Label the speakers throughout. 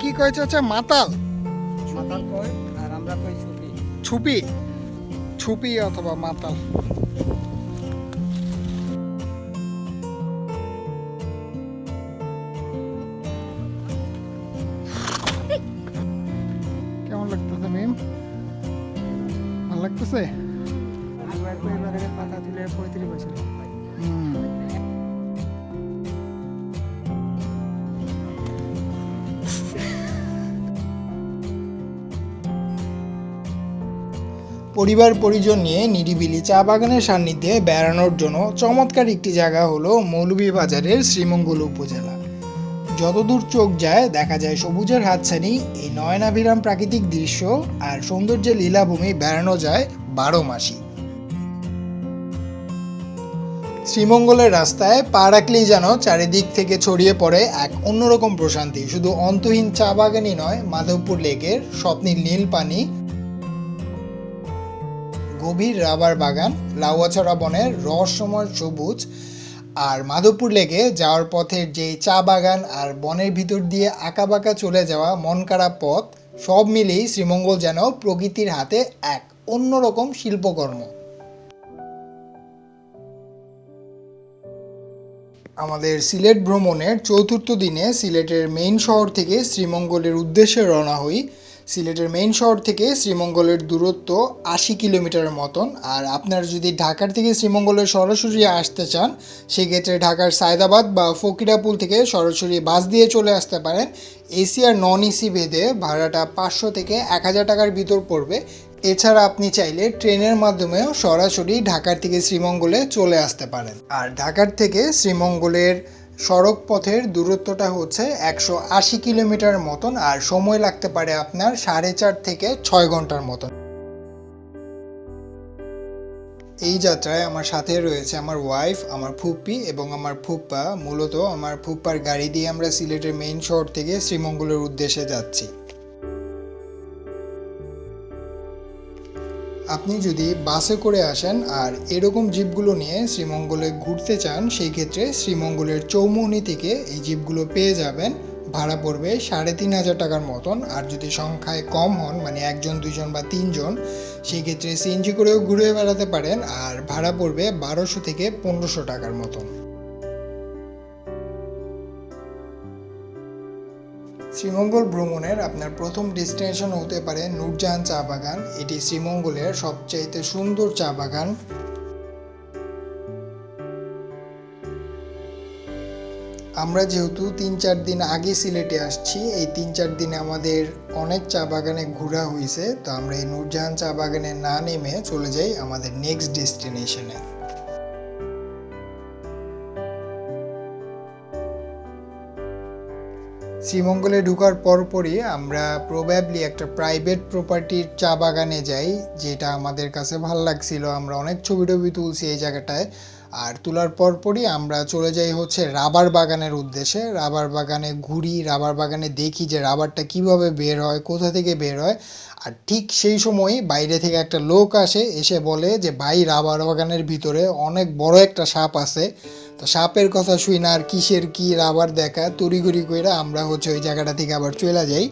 Speaker 1: কি কয় চাচা? মাতাল।
Speaker 2: মাতাল কয়? আর আমরা কই ছুটি
Speaker 1: ছুপি। ছুপি অথবা মাতাল। কেমন লাগতেছে মিম? ভালো লাগতেছে?
Speaker 2: পাতা তুলে পঁয়ত্রিশ বছর।
Speaker 1: পরিবার পরিজন নিয়ে নিরিবিলি চা বাগানের সান্নিধ্যে বেড়ানোর জন্য চমৎকার একটি জায়গা হলো মৌলভীবাজারের শ্রীমঙ্গল উপজেলা। যতদূর চোখ যায়, দেখা যায় সবুজের হাতছানি, এই নয়নাভিরাম প্রাকৃতিক দৃশ্য আর সৌন্দর্যের লীলাভূমি বেড়ানো যায় বারো মাসই। শ্রীমঙ্গলের রাস্তায় পা রাখলেই যেন চারিদিক থেকে ছড়িয়ে পড়ে এক অন্যরকম প্রশান্তি। শুধু অন্তহীন চা বাগানই নয়, মাধবপুর লেকের স্বপ্নের নীল পানি গভীর রাবার বাগান, লাউয়াছড়া বনের রহস্যময় সবুজ আর মাধবপুর লেকে যাওয়ার পথের যে চা বাগান আর বনের ভিতর দিয়ে আঁকাবাঁকা চলে যাওয়া মনকাড়া পথ, সব মিলিয়েই শ্রীমঙ্গল যেন প্রকৃতির হাতে এক অন্যরকম শিল্পকর্ম। আমাদের সিলেট ভ্রমণের চতুর্থ দিনে সিলেটের মেইন শহর থেকে শ্রীমঙ্গলের উদ্দেশ্যে রওনা হই। সিলেটের মেইন শহর থেকে শ্রীমঙ্গলের দূরত্ব আশি কিলোমিটারের মতন। আর আপনারা যদি ঢাকার থেকে শ্রীমঙ্গলে সরাসরি আসতে চান, সেক্ষেত্রে ঢাকার সায়দাবাদ বা ফকিরাপুল থেকে সরাসরি বাস দিয়ে চলে আসতে পারেন। এসি আর নন এসি ভেদে ভাড়াটা পাঁচশো থেকে এক হাজার টাকার ভিতর পড়বে। এছাড়া আপনি চাইলে ট্রেনের মাধ্যমেও সরাসরি ঢাকার থেকে শ্রীমঙ্গলে চলে আসতে পারেন। আর ঢাকার থেকে শ্রীমঙ্গলের সড়ক পথের দূরত্বটা হচ্ছে একশো আশি কিলোমিটার মতন আর সময় লাগতে পারে আপনার সাড়ে চার থেকে ছয় ঘণ্টার মতন। এই যাত্রায় আমার সাথে রয়েছে আমার ওয়াইফ আমার ফুপ্পি এবং আমার ফুপ্পা। মূলত আমার ফুপ্পার গাড়ি দিয়ে আমরা সিলেটের মেইন শহর থেকে শ্রীমঙ্গলের উদ্দেশ্যে যাচ্ছি। আপনি যদি বাসে করে আসেন আর এরকম জিপগুলো নিয়ে শ্রীমঙ্গলে ঘুরতে চান, সেই ক্ষেত্রে শ্রীমঙ্গলের চৌমুহনি থেকে এই জিপগুলো পেয়ে যাবেন। ভাড়া পড়বে সাড়ে তিন হাজার টাকার মতন। আর যদি সংখ্যায় কম হন মানে একজন দুজন বা তিনজন, সেই ক্ষেত্রে সিএনজি করেও ঘুরে বেড়াতে পারেন। আর ভাড়া পড়বে বারোশো থেকে পনেরোশো টাকার মতন। শ্রীমঙ্গল ভ্রমণের আপনার প্রথম ডেস্টিনেশন হতে পারে নূরজাহান চা বাগান। এটি শ্রীমঙ্গলের সবচাইতে সুন্দর চা বাগান। আমরা যেহেতু তিন চার দিন আগে সিলেটে আসছি, এই তিন চার দিনে আমাদের অনেক চা বাগানে ঘোরা হয়েছে। তো আমরা এই নূরজাহান চা বাগানে না নেমে চলে যাই আমাদের নেক্সট ডেস্টিনেশনে শ্রীমঙ্গলে ঢুকার পরপরই আমরা প্রবাবলি একটা প্রাইভেট প্রপার্টির চা বাগানে যাই, যেটা আমাদের কাছে ভালো লাগছিল। আমরা অনেক ছবি টবি তুলছি এই জায়গাটায়। আর তোলার পরপরই আমরা চলে যাই হচ্ছে রাবার বাগানের উদ্দেশ্যে। রাবার বাগানে ঘুরি, রাবার বাগানে দেখি যে রাবারটা কীভাবে বের হয়, কোথা থেকে বের হয়। আর ঠিক সেই সময় বাইরে থেকে একটা লোক আসে, এসে বলে যে, ভাই, রাবার বাগানের ভিতরে অনেক বড় একটা সাপ আছে। তো সাপের কথা শুই না আর কিসের কি আবার দেখা, তড়িঘড়ি কইরা আমরা হচ্ছে ওই জায়গাটা থেকে আবার চলে যাই।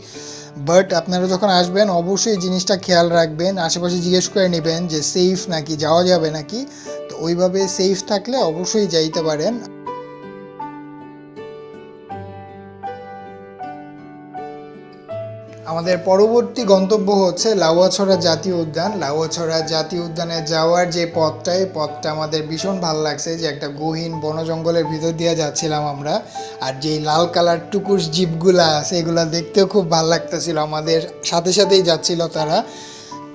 Speaker 1: বাট আপনারা যখন আসবেন, অবশ্যই জিনিসটা খেয়াল রাখবেন, আশেপাশে জিজ্ঞেস করে নেবেন যে সেফ নাকি, যাওয়া যাবে নাকি? তো ওইভাবে সেফ থাকলে অবশ্যই যাইতে পারেন। আমাদের পরবর্তী গন্তব্য হচ্ছে লাউয়াছড়া জাতীয় উদ্যান। লাউয়াছড়া জাতীয় উদ্যানে যাওয়ার যে পথটা, এই পথটা আমাদের ভীষণ ভালো লাগছে যে একটা গহীন বন জঙ্গলের ভিতর দিয়ে যাচ্ছিলাম আমরা। আর যে লাল কালার টুকুস জিপগুলা আছে, এগুলা দেখতেও খুব ভালো লাগতেছিল। আমাদের সাথে সাথেই যাচ্ছিল তারা।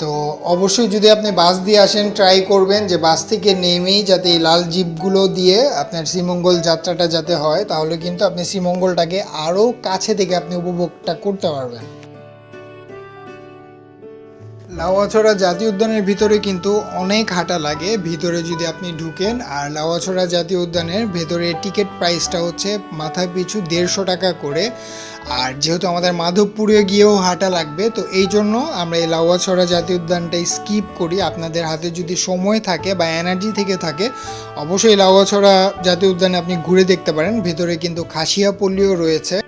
Speaker 1: তো অবশ্যই যদি আপনি বাস দিয়ে আসেন ট্রাই করবেন যে বাস থেকে নেমেই যাতে এই লাল জিপগুলো দিয়ে আপনার শ্রীমঙ্গল যাত্রাটা যাতে হয়, তাহলে কিন্তু আপনি শ্রীমঙ্গলটাকে আরও কাছে থেকে আপনি উপভোগটা করতে পারবেন। লাউয়াছড়া জাতীয় উদ্যানের ভিতরে কিন্তু অনেক হাঁটা লাগে। ভিতরে যদি আপনি ঢুকেন, আর লাউয়াছড়া জাতীয় উদ্যানের ভেতরে টিকিট প্রাইসটা হচ্ছে মাথা পিছু দেড়শো টাকা করে। আর যেহেতু আমাদের মাধবপুরে গিয়েও হাঁটা লাগবে, তো এই জন্য আমরা এই লাউয়াছড়া জাতীয় উদ্যানটাই স্কিপ করি। আপনাদের হাতে যদি সময় থাকে বা এনার্জি থেকে থাকে, অবশ্যই লাউয়াছড়া জাতীয় উদ্যানে আপনি ঘুরে দেখতে পারেন। ভেতরে কিন্তু খাসিয়া পল্লীও রয়েছে।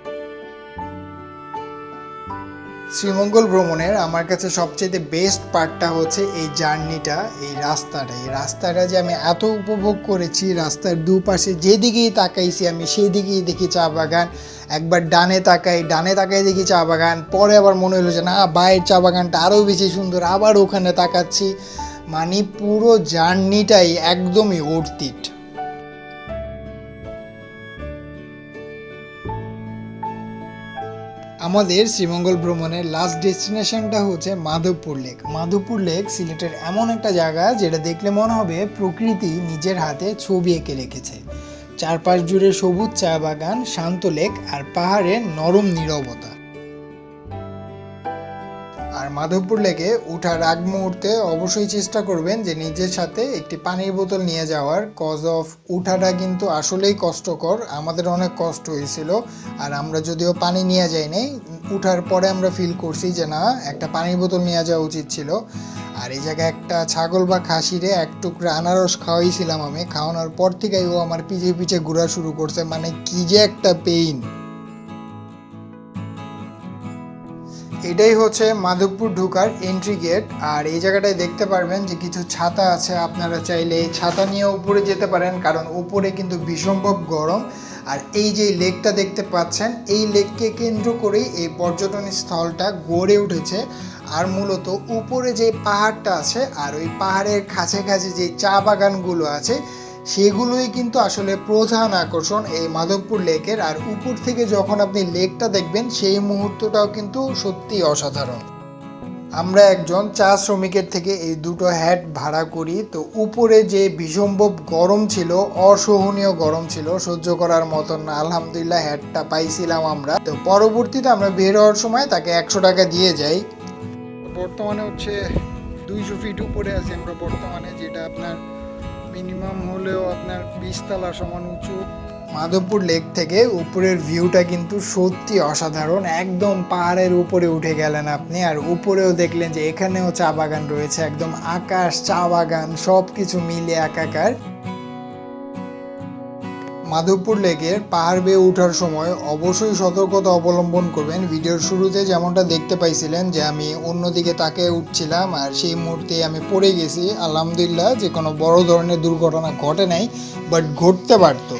Speaker 1: শ্রীমঙ্গল ভ্রমণের আমার কাছে সবচেয়ে বেস্ট পার্টটা হচ্ছে এই জার্নিটা এই রাস্তাটা। এই রাস্তাটা যে আমি এত উপভোগ করেছি, রাস্তার দুপাশে যেদিকেই তাকাইছি আমি সেদিকেই দেখি চা বাগান। একবার ডানে তাকাই ডানে তাকাই দেখি চা বাগান, পরে আবার মনে হলো যে না, বাইরের চা বাগানটা আরও বেশি সুন্দর, আবার ওখানে তাকাচ্ছি। মানে পুরো জার্নিটাই একদমই অর্থিট আমাদের শ্রীমঙ্গল ভ্রমণের লাস্ট ডেস্টিনেশনটা হচ্ছে মাধবপুর লেক মাধবপুর লেক সিলেটের এমন একটা জায়গা যেটা দেখলে মনে হবে প্রকৃতি নিজের হাতে ছবি এঁকে রেখেছে। চারপাশ জুড়ে সবুজ চা বাগান, শান্ত লেক আর পাহাড়ের নরম নীরবতা। মাধবপুর লেকে উঠার আগ মুহূর্তে অবশ্যই চেষ্টা করবেন যে নিজের সাথে একটি পানির বোতল নিয়ে যাওয়ার। কজ অফ উঠাটা কিন্তু আসলেই কষ্টকর। আমাদের অনেক কষ্ট হয়েছিল। আর আমরা যদিও পানি নিয়ে যাই যাইনি উঠার পরে আমরা ফিল করছি যে না, একটা পানির বোতল নিয়ে যাওয়া উচিত ছিল। আর এই জায়গায় একটা ছাগল বা খাসিরে এক টুকরা আনারস খাওয়াইছিলাম আমি। খাওয়ানোর পর থেকেই ও আমার পিছিয়ে পিছে ঘোরা শুরু করছে। মানে কি যে একটা পেইন এটাই হচ্ছে মাধবপুর ঢুকার এন্ট্রি গেট আর এই জায়গাটায় দেখতে পারবেন যে কিছু ছাতা আছে। আপনারা চাইলে এই ছাতা নিয়ে উপরে যেতে পারেন, কারণ উপরে কিন্তু ভীষণভাব গরম। আর এই যে লেকটা দেখতে পাচ্ছেন, এই লেককে কেন্দ্র করেই এই পর্যটন স্থলটা গড়ে উঠেছে। আর মূলত উপরে যে পাহাড়টা আছে, আর ওই পাহাড়ের কাছে কাছে যে চা বাগানগুলো আছে সেগুলোই কিন্তু আসলে প্রধান আকর্ষণ এই মাধবপুর লেকের। আর উপর থেকে যখন আপনি লেকটা দেখবেন, সেই মুহূর্তটাও কিন্তু সত্যি অসাধারণ। আমরা একজন চা শ্রমিকের থেকে এই দুটো হ্যাট ভাড়া করি। তো উপরে যে ভীষণভব গরম ছিল, অসহনীয় গরম ছিল, সহ্য করার মতন না আলহামদুলিল্লাহ হ্যাটটা পাইছিলাম আমরা। তো পরবর্তীতে আমরা বের হওয়ার সময় তাকে একশো টাকা দিয়ে যাই। বর্তমানে হচ্ছে দুইশো ফিট উপরে আছি আমরা বর্তমানে, যেটা আপনার মিনিমাম হলেও আপনার বিশ তলা সমান উঁচু। মাধবপুর লেক থেকে উপরের ভিউটা কিন্তু সত্যি অসাধারণ। একদম পাহাড়ের উপরে উঠে গেলেন আপনি, আর উপরেও দেখলেন যে এখানেও চা বাগান রয়েছে, একদম আকাশ, চা বাগান সব কিছু মিলে একাকার। মাধবপুর লেকের পাহাড় বেয়ে ওঠার সময় অবশ্যই সতর্কতা অবলম্বন করবেন। ভিডিওর শুরুতে যেমনটা দেখতে পাইছিলেন যে আমি অন্যদিকে তাকে উঠছিলাম আর সেই মুহূর্তে আমি পড়ে গেছি। আলহামদুলিল্লাহ যে কোনো বড় ধরনের দুর্ঘটনা ঘটে নাই বাট ঘটতে পারতো।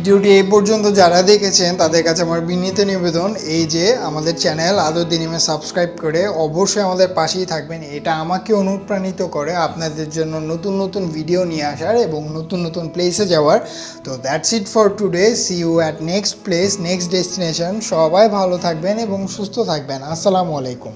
Speaker 1: ভিডিওটি এই পর্যন্ত যারা দেখেছেন, তাদের কাছে আমার বিনীত নিবেদন এই যে আমাদের চ্যানেল আদর দিনিমে সাবস্ক্রাইব করে অবশ্যই আমাদের পাশেই থাকবেন। এটা আমাকে অনুপ্রাণিত করে আপনাদের জন্য নতুন নতুন ভিডিও নিয়ে আসার এবং নতুন নতুন প্লেসে যাওয়ার। তো that's it for today see you at next place next destination সবাই ভালো থাকবেন এবং সুস্থ থাকবেন। আসসালামু আলাইকুম।